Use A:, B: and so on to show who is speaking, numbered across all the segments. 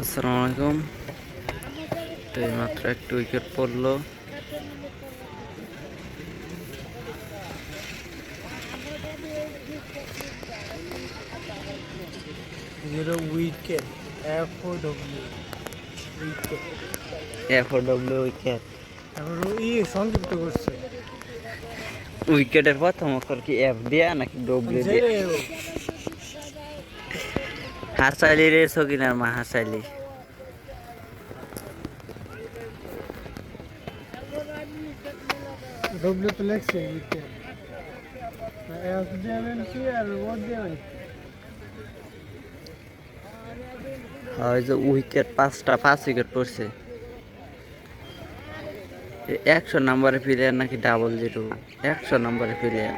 A: আসসালামু আলাইকুম। তো এই মাত্র একটু উইকেট পড়ল।
B: Zero wicket F O W wicket
A: F W wicket
B: এখন ই সংযুক্ত করছে।
A: উইকেটের প্রথম অক্ষর কি এফ দিয়া নাকি ডব্লিউ দিয়া? হাসাইলি রে সকিনার মা হাসাইলি
B: ডব্লিউ তো লেখছে উইকেট দেবেন কি আর ও দেবেন
A: ওই যে উইকেট পাঁচটা পাঁচ উইকেট পড়ছে। একশো নাম্বারের প্লেয়ার নাকি ডাবল জিরো একশো নাম্বারের প্লেয়ার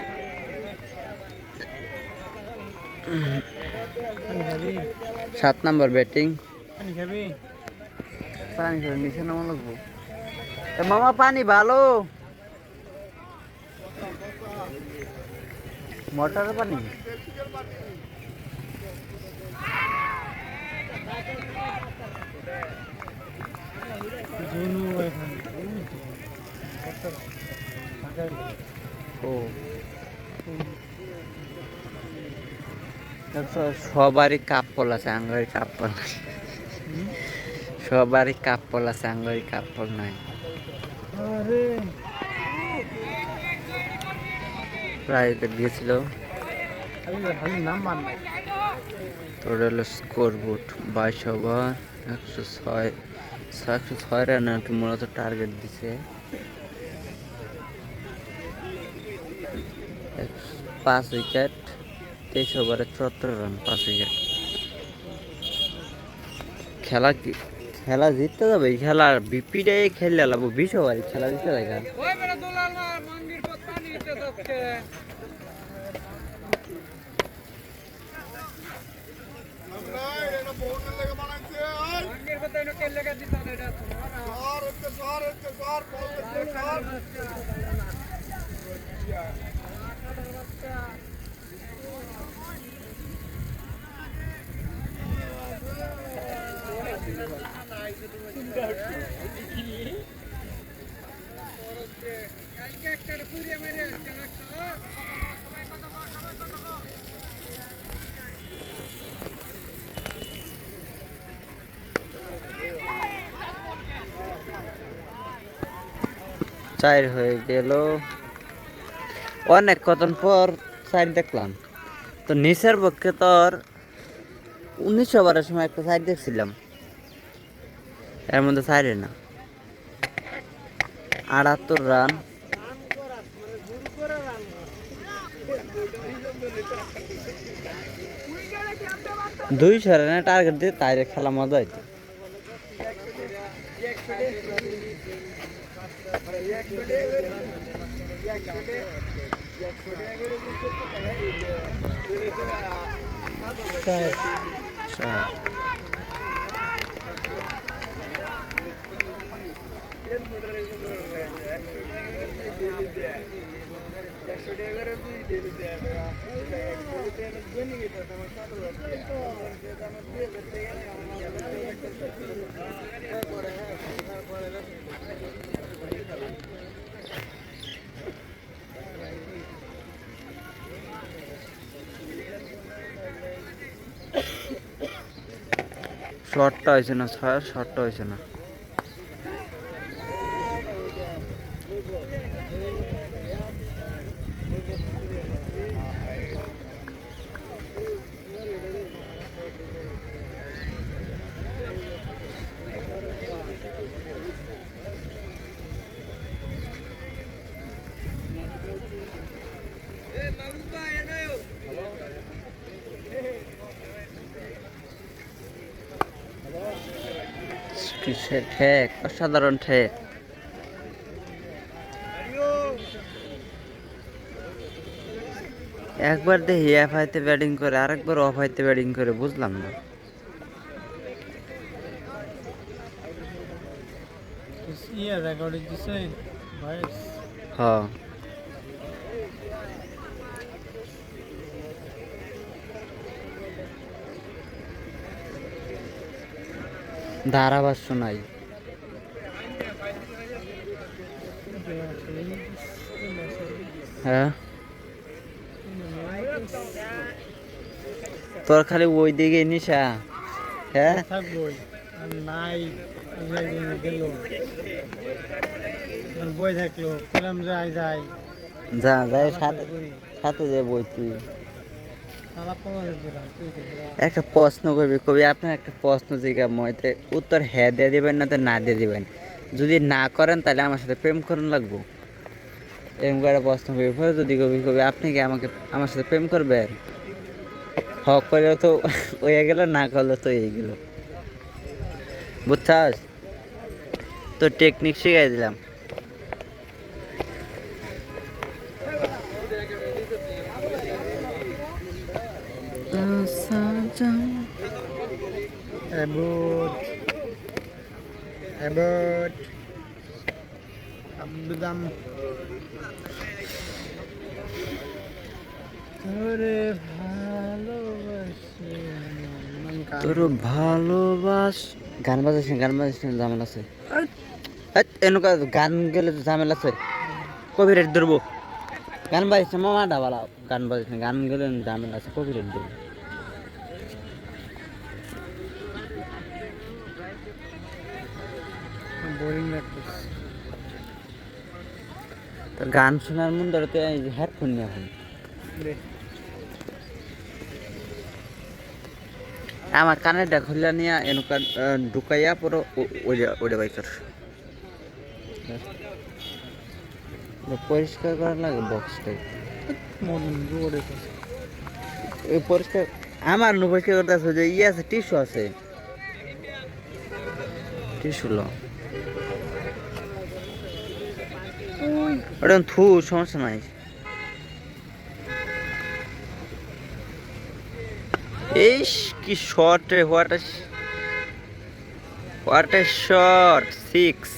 A: সাত নাম্বার ব্যাটিং
B: পানি
A: নিচে নামা লাগবো। মামা পানি ভালো। মোটরের পানি? ও। সবারই কাপ পল আছে আঙ্গারি কাপ পল নাই। সবারই কাপ পল আছে আঙ্গারি কাপ পল নাই
B: নাম্বার নাই।
A: তোর হলো স্কোর বুট বাইশ ওভার একশো ছয় একশো ছয় রান আর কি মূলত টার্গেট দিছে। পাঁচ উইকেট তেইশ ওভারে চুয়াত্তর রান, পাঁচ উইকেট। খেলা খেলা জিততে যাবে? এই খেলা বিপিডে খেললে লাভ, বিশ ওভারে খেলা জিততে দেখা
B: ওই
A: চার হয়ে গেল। অনেক কতন পর সাইড দেখলাম। তো নিচের পক্ষে তোর উনিশশো বারের সময় একটা সাইড দেখছিলাম। এর মধ্যে সাইডে না আটাত্তর রান। দুইশো রানে টার্গেট দিয়ে তাই খেলা মজা হইতো। শর্টটা হয়েছে না ছয় শর্টটা হয়েছে না। কিসের ঠেক? অসাধারণ ঠেক। একবার দেখি এফ হাইতে ব্যাটিং করে আরেকবার অফ হাইতে ব্যাটিং করে বুঝলাম না। হ্যাঁ। ধারাভাষ্য শোনাই হ্যাঁ? তোর খালি ওই দিকে নিশা। হ্যাঁ?
B: নাই গেল বই থাকল যাই যাই
A: যা যাই সাথে সাথে যে বই তুই। একটা প্রশ্ন করবি, কবি, আপনার একটা প্রশ্ন জিজ্ঞা মইতে উত্তর হ্যাঁ দিয়ে দিবেন, না তো না দিয়ে দেবেন। যদি না করেন, তাহলে আমার সাথে প্রেম করুন লাগবো। এরকম করে প্রশ্ন করবি। পরে যদি কবি কবি, আপনি কি আমাকে, আমার সাথে প্রেম করবেন? হক করলে তো হয়ে গেল, না করলে তো এই গেল। বুঝছাস? তো টেকনিক শিখাই দিলাম।
B: Ebot. Ebot. Abdam. তোরে ভালোবাসি
A: তোর ভালোবাস গান বাজাইস না, গান বাজাইস না, ঝামেলা আছে। এনেকুৱা গান গেলে তো ঝামেলা আছে। কপিরাইট ধরবো গান বাজিস মামা ডাবালা গান বাজিস না, গান গেলে ঝামেলা আছে কপিরাইট ধরবো
B: বোরিং লাগতেছে।
A: তো গান শোনার মন ধরে তো হেডফোন নিয়ে এখন আমার কানেরটা খুলে নিয়ে এনেকুৱা ঢুকাইয়া পুরো ওইটা বাইকার। পরিষ্কার করা লাগে বক্সটাই পরিষ্কার আমার নু পরিষ্কার করতে আছে যে ইয়ে আছে টিস্যু আছে। টিস্যু লো। ওটা থু সমস্যা নাই। ইস কি শর্ট রে what what a short six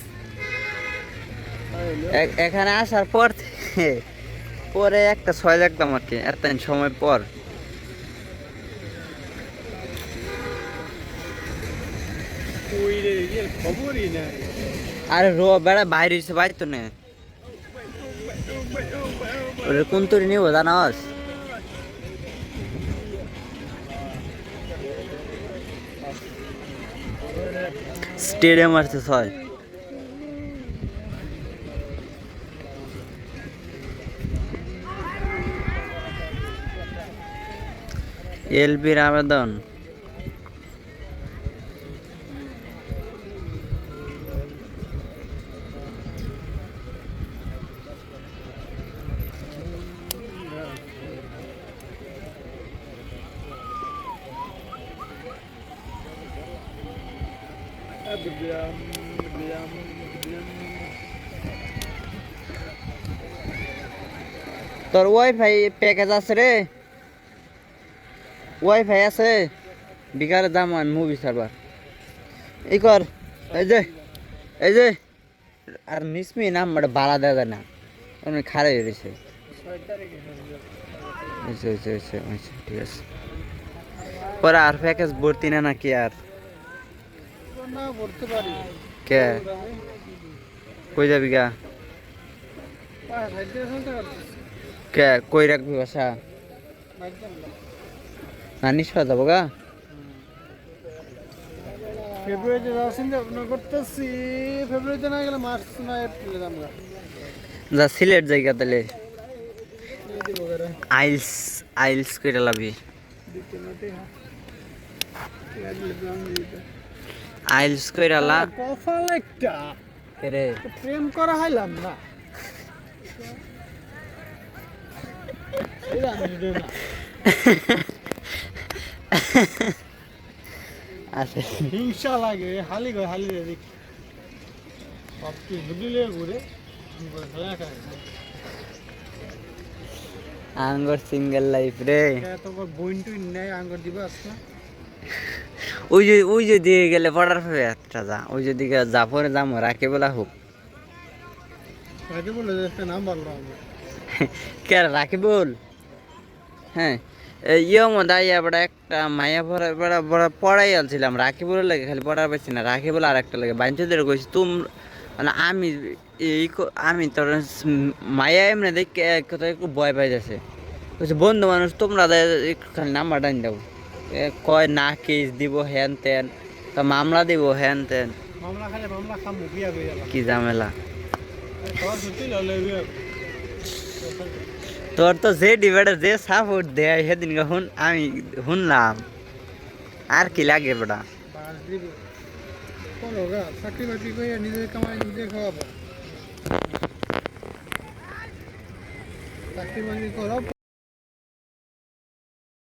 A: এখানে আসার পর পরে একটা ছয় দেখতাম আর কি এত সময় পর।
B: নাই।
A: আরে রো বেড়া বাইরে বাইর তো নে। ওরে কোন তরি নিব জানাস? স্টেডিয়াম আসছে ছয়। এলবির আবেদন। তোর ওয়াইফাই প্যাকেজ আছে রে। ওয়াইফাই আছে। বিকালে দাম হয় মুভি সার্ভার এই কর, এই যে এই যে। আর নিসমি নাম্বার বাড়া দেওয়া যায় না। এমনি খারাপ রয়েছে ঠিক আছে। পরে আর প্যাকেজ ভর্তি না নাকি আর? কে? কই যাবি গা? কে? কই রাখবি বাসা?
B: একদম না।
A: না যাব গা?
B: ফেব্রুয়ারিতে যাওয়ার চিন্তা ভাবনা করতেছি। ফেব্রুয়ারিতে না গেলে মার্চ না এপ্রিলে আমরা
A: যা সিলেট জায়গা তাহলে। আইলস আইলস কইরা লাবি। আইলস কইরা লা।
B: কপাল একটা
A: রে
B: প্রেম করা হাইলাম না।
A: আছে
B: হিংসা লাগে হালি গো হালি রে দেখি। সব কিছু বুঝলে ঘুরে
A: আঙ্গর সিঙ্গেল লাইফ রে।
B: তোর বইন টুইন নেই আঙ্গুর দিবা আজকে
A: ওই যে ওই যে দিয়ে গেলে পড়ার একটা যা ওই যে দিকে যা পরে রাখে বেলা হোক।
B: বলে যে একটা নাম বলব আমি
A: কে রাখি বল হ্যাঁ ইয়ে আইয়া বড় একটা মাইয়া পড়া বড় বড় পড়াই আলছিলাম রাখিবুলের লাগে খালি পড়া পাইছি না রাখিবুল আর একটা লাগে বাঞ্চদের কইছি তুম মানে আমি এই আমি তোর মায়া এমনি দেখে কোথায় একটু ভয় পাই যাচ্ছে বন্ধু মানুষ তোমরা একটু খালি নাম্বার দাও। এ কয় না কেস দিব হ্যান ত্যান তা মামলা দিব হ্যান ত্যান
B: মামলা খালে মামলা খাম বিয়া হয়ে গেল
A: কি ঝামেলা।
B: তোর সত্যি ললে বিয়া
A: তোর তো যে ডিবেটে যে সাপোর্ট দেয় সেদিন শুন আমি শুনলাম। আর কি লাগে বেটা
B: বাস দিব। করো গা চাকরি বাকরি করে নিজে কামাই নিজে খাওয়াবো চাকরি বাকরি করো